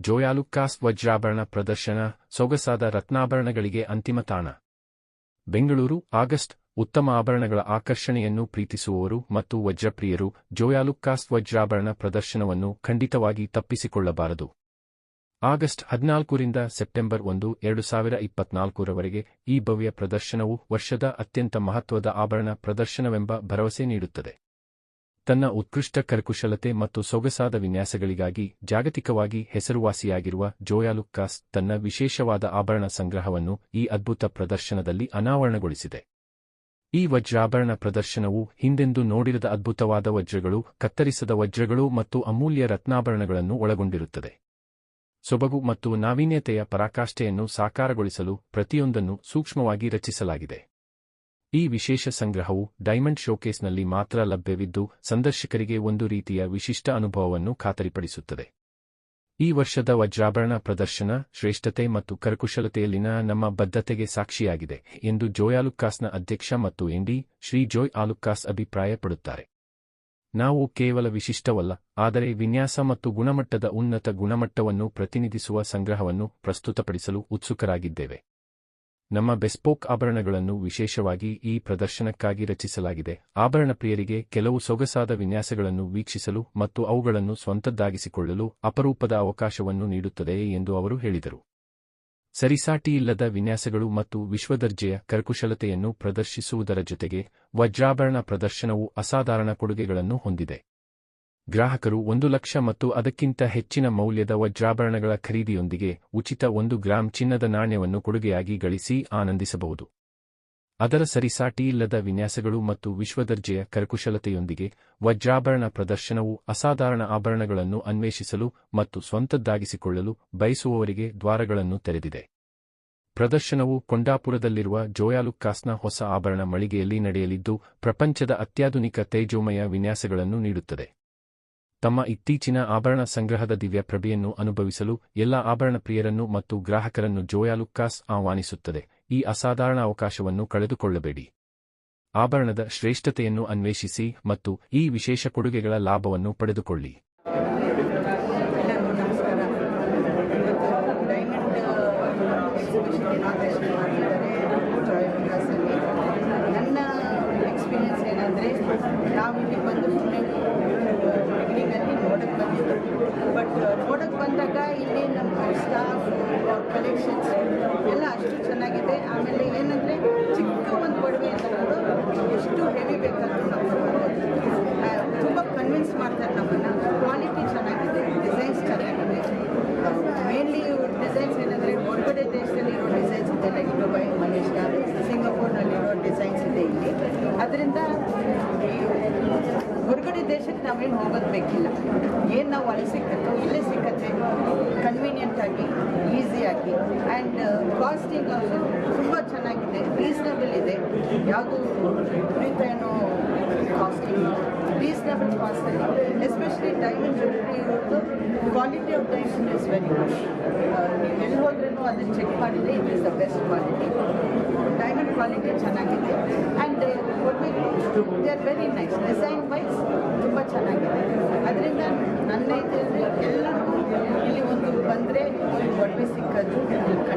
ಜೋಯಾಲುಕ್ಕಾಸ್ ವಜ್ರಾಭರಣ ಪ್ರದರ್ಶನ, ಸೊಗಸಾದ ರತ್ನಾಭರಣಗಳಿಗೆ ಅಂತಿಮ ತಾಣ. ಬೆಂಗಳೂರು, ಆಗಸ್ಟ್, ಉತ್ತಮ ಆಭರಣಗಳ ಆಕರ್ಷಣೆಯನ್ನು ಪ್ರೀತಿಸುವವರು ಮತ್ತು ವಜ್ರಪ್ರಿಯರು ಜೋಯಾಲುಕ್ಕಾಸ್ ವಜ್ರಾಭರಣ ಪ್ರದರ್ಶನವನ್ನು ಖಂಡಿತವಾಗಿ ತಪ್ಪಿಸಿಕೊಳ್ಳಬಾರದು. ಆಗಸ್ಟ್ ಹದಿನಾಲ್ಕರಿಂದ ಸೆಪ್ಟೆಂಬರ್ ಒಂದು, ಎರಡು ಸಾವಿರ ಇಪ್ಪತ್ನಾಲ್ಕರವರೆಗೆ ಈ ಭವ್ಯ ಪ್ರದರ್ಶನವು ವರ್ಷದ ಅತ್ಯಂತ ಮಹತ್ವದ ಆಭರಣ ಪ್ರದರ್ಶನವೆಂಬ ಭರವಸೆ ನೀಡುತ್ತದೆ. ತನ್ನ ಉತ್ಕೃಷ್ಟ ಕರಕುಶಲತೆ ಮತ್ತು ಸೊಗಸಾದ ವಿನ್ಯಾಸಗಳಿಗಾಗಿ ಜಾಗತಿಕವಾಗಿ ಹೆಸರುವಾಸಿಯಾಗಿರುವ ಜೋಯಾಲುಕ್ಕಾಸ್ ತನ್ನ ವಿಶೇಷವಾದ ಆಭರಣ ಸಂಗ್ರಹವನ್ನು ಈ ಅದ್ಭುತ ಪ್ರದರ್ಶನದಲ್ಲಿ ಅನಾವರಣಗೊಳಿಸಿದೆ. ಈ ವಜ್ರಾಭರಣ ಪ್ರದರ್ಶನವು ಹಿಂದೆಂದು ನೋಡಿರದ ಅದ್ಭುತವಾದ ವಜ್ರಗಳು, ಕತ್ತರಿಸದ ವಜ್ರಗಳು ಮತ್ತು ಅಮೂಲ್ಯ ರತ್ನಾಭರಣಗಳನ್ನು ಒಳಗೊಂಡಿರುತ್ತದೆ. ಸೊಬಗು ಮತ್ತು ನಾವೀನ್ಯತೆಯ ಪರಾಕಾಷ್ಠೆಯನ್ನು ಸಾಕಾರಗೊಳಿಸಲು ಪ್ರತಿಯೊಂದನ್ನು ಸೂಕ್ಷ್ಮವಾಗಿ ರಚಿಸಲಾಗಿದೆ. ಈ ವಿಶೇಷ ಸಂಗ್ರಹವು ಡೈಮಂಡ್ ಶೋಕೇಸ್ನಲ್ಲಿ ಮಾತ್ರ ಲಭ್ಯವಿದ್ದು, ಸಂದರ್ಶಕರಿಗೆ ಒಂದು ರೀತಿಯ ವಿಶಿಷ್ಟ ಅನುಭವವನ್ನು ಖಾತರಿಪಡಿಸುತ್ತದೆ. ಈ ವರ್ಷದ ವಜ್ರಾಭರಣ ಪ್ರದರ್ಶನ ಶ್ರೇಷ್ಠತೆ ಮತ್ತು ಕರಕುಶಲತೆಯಲ್ಲಿನ ನಮ್ಮ ಬದ್ಧತೆಗೆ ಸಾಕ್ಷಿಯಾಗಿದೆ ಎಂದು ಜೋಯ್ ಆಲುಕ್ಕಾಸ್ನ ಅಧ್ಯಕ್ಷ ಮತ್ತು ಎಂಡಿ ಶ್ರೀ ಜೋಯ್ ಆಲುಕ್ಕಾಸ್ ಅಭಿಪ್ರಾಯಪಡುತ್ತಾರೆ. ನಾವು ಕೇವಲ ವಿಶಿಷ್ಟವಲ್ಲ, ಆದರೆ ವಿನ್ಯಾಸ ಮತ್ತು ಗುಣಮಟ್ಟದ ಉನ್ನತ ಗುಣಮಟ್ಟವನ್ನು ಪ್ರತಿನಿಧಿಸುವ ಸಂಗ್ರಹವನ್ನು ಪ್ರಸ್ತುತಪಡಿಸಲು ಉತ್ಸುಕರಾಗಿದ್ದೇವೆ. ನಮ್ಮ ಬೆಸ್ಪೋಕ್ ಆಭರಣಗಳನ್ನು ವಿಶೇಷವಾಗಿ ಈ ಪ್ರದರ್ಶನಕ್ಕಾಗಿ ರಚಿಸಲಾಗಿದೆ. ಆಭರಣ ಪ್ರಿಯರಿಗೆ ಕೆಲವು ಸೊಗಸಾದ ವಿನ್ಯಾಸಗಳನ್ನು ವೀಕ್ಷಿಸಲು ಮತ್ತು ಅವುಗಳನ್ನು ಸ್ವಂತದ್ದಾಗಿಸಿಕೊಳ್ಳಲು ಅಪರೂಪದ ಅವಕಾಶವನ್ನು ನೀಡುತ್ತದೆ ಎಂದು ಅವರು ಹೇಳಿದರು. ಸರಿಸಾಟಿಯಿಲ್ಲದ ವಿನ್ಯಾಸಗಳು ಮತ್ತು ವಿಶ್ವದರ್ಜೆಯ ಕರಕುಶಲತೆಯನ್ನು ಪ್ರದರ್ಶಿಸುವುದರ ಜೊತೆಗೆ ವಜ್ರಾಭರಣ ಪ್ರದರ್ಶನವು ಅಸಾಧಾರಣ ಕೊಡುಗೆಗಳನ್ನು ಹೊಂದಿದೆ. ಗ್ರಾಹಕರು ಒಂದು ಲಕ್ಷ ಮತ್ತು ಅದಕ್ಕಿಂತ ಹೆಚ್ಚಿನ ಮೌಲ್ಯದ ವಜ್ರಾಭರಣಗಳ ಖರೀದಿಯೊಂದಿಗೆ ಉಚಿತ ಒಂದು ಗ್ರಾಂ ಚಿನ್ನದ ನಾಣ್ಯವನ್ನು ಕೊಡುಗೆಯಾಗಿ ಗಳಿಸಿ ಆನಂದಿಸಬಹುದು. ಅದರ ಸರಿಸಾಟಿಯಿಲ್ಲದ ವಿನ್ಯಾಸಗಳು ಮತ್ತು ವಿಶ್ವದರ್ಜೆಯ ಕರಕುಶಲತೆಯೊಂದಿಗೆ ವಜ್ರಾಭರಣ ಪ್ರದರ್ಶನವು ಅಸಾಧಾರಣ ಆಭರಣಗಳನ್ನು ಅನ್ವೇಷಿಸಲು ಮತ್ತು ಸ್ವಂತದ್ದಾಗಿಸಿಕೊಳ್ಳಲು ಬಯಸುವವರಿಗೆ ದ್ವಾರಗಳನ್ನು ತೆರೆದಿದೆ. ಪ್ರದರ್ಶನವು ಕೊಂಡಾಪುರದಲ್ಲಿರುವ ಜೋಯಾಲುಕ್ಕಾಸ್ನ ಹೊಸ ಆಭರಣ ಮಳಿಗೆಯಲ್ಲಿ ನಡೆಯಲಿದ್ದು, ಪ್ರಪಂಚದ ಅತ್ಯಾಧುನಿಕ ತೇಜೋಮಯ ವಿನ್ಯಾಸಗಳನ್ನು ನೀಡುತ್ತದೆ. ತಮ್ಮ ಇತ್ತೀಚಿನ ಆಭರಣ ಸಂಗ್ರಹದ ದಿವ್ಯ ಪ್ರಭೆಯನ್ನು ಅನುಭವಿಸಲು ಎಲ್ಲ ಆಭರಣ ಪ್ರಿಯರನ್ನು ಮತ್ತು ಗ್ರಾಹಕರನ್ನು ಜೋಯಾಲುಕ್ಕಾಸ್ ಆಹ್ವಾನಿಸುತ್ತದೆ. ಈ ಅಸಾಧಾರಣ ಅವಕಾಶವನ್ನು ಕಳೆದುಕೊಳ್ಳಬೇಡಿ. ಆಭರಣದ ಶ್ರೇಷ್ಠತೆಯನ್ನು ಅನ್ವೇಷಿಸಿ ಮತ್ತು ಈ ವಿಶೇಷ ಕೊಡುಗೆಗಳ ಲಾಭವನ್ನು ಪಡೆದುಕೊಳ್ಳಿ. Massachusetts. ದೇಶಕ್ಕೆ ನಾವೇನು ಹೋಗೋದು ಬೇಕಿಲ್ಲ. ಏನು ನಾವು ಅಲ್ಲಿ ಸಿಕ್ಕತ್ತೋ, ಇಲ್ಲೇ ಸಿಕ್ಕತ್ತೆ ಕನ್ವೀನಿಯೆಂಟಾಗಿ ಈಸಿಯಾಗಿ ಆ್ಯಂಡ್ ಕಾಸ್ಟಿಂಗ್ ಆಲ್ಸೋ ತುಂಬ ಚೆನ್ನಾಗಿದೆ ರೀಸನಬಲ್ ಇದೆ. ಯಾವುದು ಏನೋ costing reasonable costly especially diamond jewellery ಇರೋದು quality of diamond is very good ನೀವು ಎಲ್ಲಿ ಹೋದ್ರೂ ಅದನ್ನು ಚೆಕ್ ಮಾಡಿದರೆ it is the best quality diamond quality ಚೆನ್ನಾಗಿದೆ. And they are very nice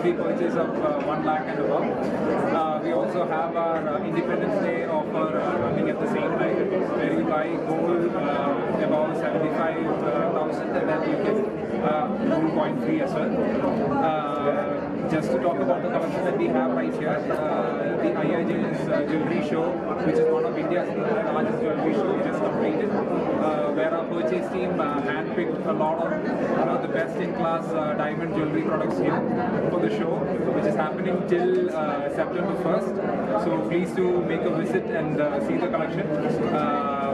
every purchase of uh, 1 lakh and above. Uh, we also have our uh, Independence Day offer running at the same time where you buy gold above 75,000 and then you get gold coin free as well. Just to talk about the collection that we have right here, uh, the IIJ's uh, jewelry show, which is one of India's largest jewelry show, just completed, uh, where our purchase team uh, handpicked a lot of you know, the best-in-class uh, diamond jewelry products here for the show, which is happening till uh, September 1st. So please do make a visit and uh, see the collection.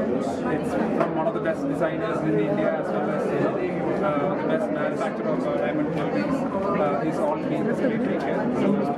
It's from one of the best designers in India as well as the the best manufacturer of uh, diamond jewelry uh, is all being military care. So